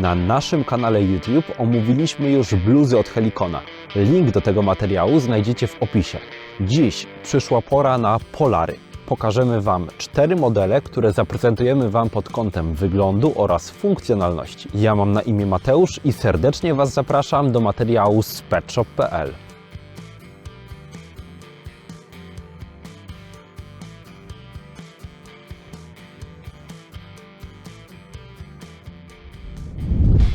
Na naszym kanale YouTube omówiliśmy już bluzy od Helikona. Link do tego materiału znajdziecie w opisie. Dziś przyszła pora na polary. Pokażemy Wam cztery modele, które zaprezentujemy Wam pod kątem wyglądu oraz funkcjonalności. Ja mam na imię Mateusz i serdecznie Was zapraszam do materiału z petshop.pl.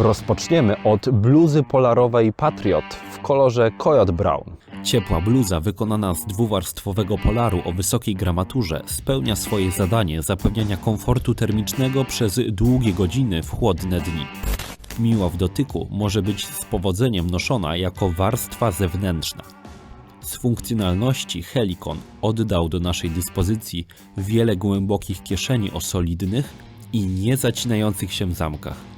Rozpoczniemy od bluzy polarowej Patriot w kolorze Coyote Brown. Ciepła bluza wykonana z dwuwarstwowego polaru o wysokiej gramaturze spełnia swoje zadanie zapewniania komfortu termicznego przez długie godziny w chłodne dni. Miła w dotyku może być z powodzeniem noszona jako warstwa zewnętrzna. Z funkcjonalności Helikon oddał do naszej dyspozycji wiele głębokich kieszeni o solidnych i niezacinających się zamkach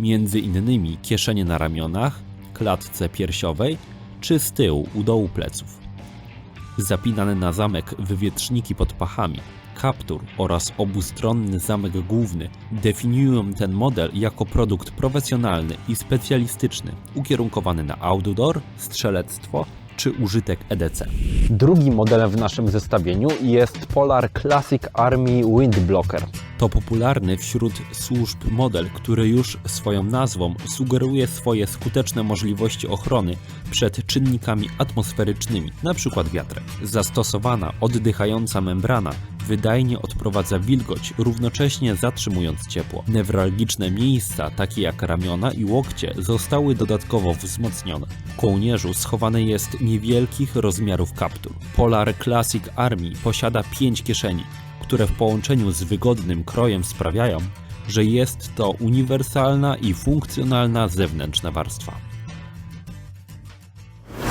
między innymi kieszenie na ramionach, klatce piersiowej czy z tyłu u dołu pleców. Zapinane na zamek wywietrzniki pod pachami, kaptur oraz obustronny zamek główny definiują ten model jako produkt profesjonalny i specjalistyczny, ukierunkowany na outdoor, strzelectwo czy użytek EDC. Drugim modelem w naszym zestawieniu jest Polar Classic Army Wind Blocker. To popularny wśród służb model, który już swoją nazwą sugeruje swoje skuteczne możliwości ochrony przed czynnikami atmosferycznymi, np. wiatrem. Zastosowana oddychająca membrana wydajnie odprowadza wilgoć, równocześnie zatrzymując ciepło. Newralgiczne miejsca, takie jak ramiona i łokcie, zostały dodatkowo wzmocnione. W kołnierzu schowany jest niewielkich rozmiarów kaptur. Polar Classic Army posiada 5 kieszeni, które w połączeniu z wygodnym krojem sprawiają, że jest to uniwersalna i funkcjonalna zewnętrzna warstwa.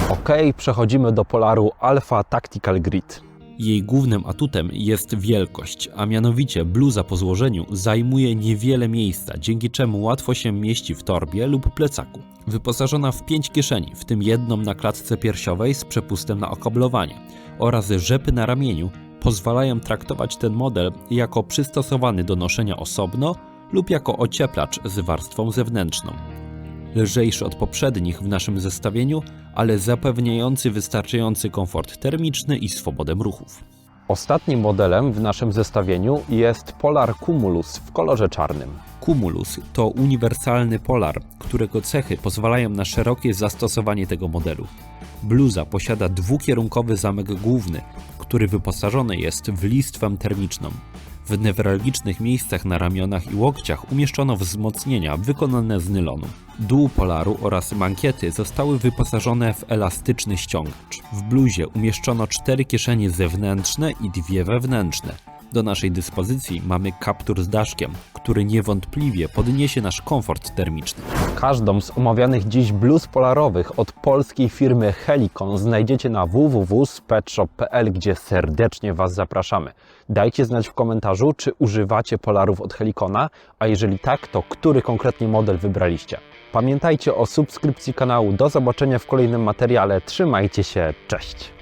Ok, przechodzimy do Polaru Alpha Tactical Grid. Jej głównym atutem jest wielkość, a mianowicie bluza po złożeniu zajmuje niewiele miejsca, dzięki czemu łatwo się mieści w torbie lub plecaku. Wyposażona w pięć kieszeni, w tym jedną na klatce piersiowej z przepustem na okablowanie oraz rzepy na ramieniu, pozwalają traktować ten model jako przystosowany do noszenia osobno lub jako ocieplacz z warstwą zewnętrzną. Lżejszy od poprzednich w naszym zestawieniu, ale zapewniający wystarczający komfort termiczny i swobodę ruchów. Ostatnim modelem w naszym zestawieniu jest Polar Cumulus w kolorze czarnym. Cumulus to uniwersalny polar, którego cechy pozwalają na szerokie zastosowanie tego modelu. Bluza posiada dwukierunkowy zamek główny, który wyposażony jest w listwę termiczną. W newralgicznych miejscach na ramionach i łokciach umieszczono wzmocnienia wykonane z nylonu. Dół polaru oraz mankiety zostały wyposażone w elastyczny ściągacz. W bluzie umieszczono cztery kieszenie zewnętrzne i dwie wewnętrzne. Do naszej dyspozycji mamy kaptur z daszkiem, który niewątpliwie podniesie nasz komfort termiczny. Każdą z omawianych dziś bluz polarowych od polskiej firmy Helikon znajdziecie na www.petshop.pl, gdzie serdecznie Was zapraszamy. Dajcie znać w komentarzu, czy używacie polarów od Helikona, a jeżeli tak, to który konkretnie model wybraliście. Pamiętajcie o subskrypcji kanału. Do zobaczenia w kolejnym materiale. Trzymajcie się, cześć!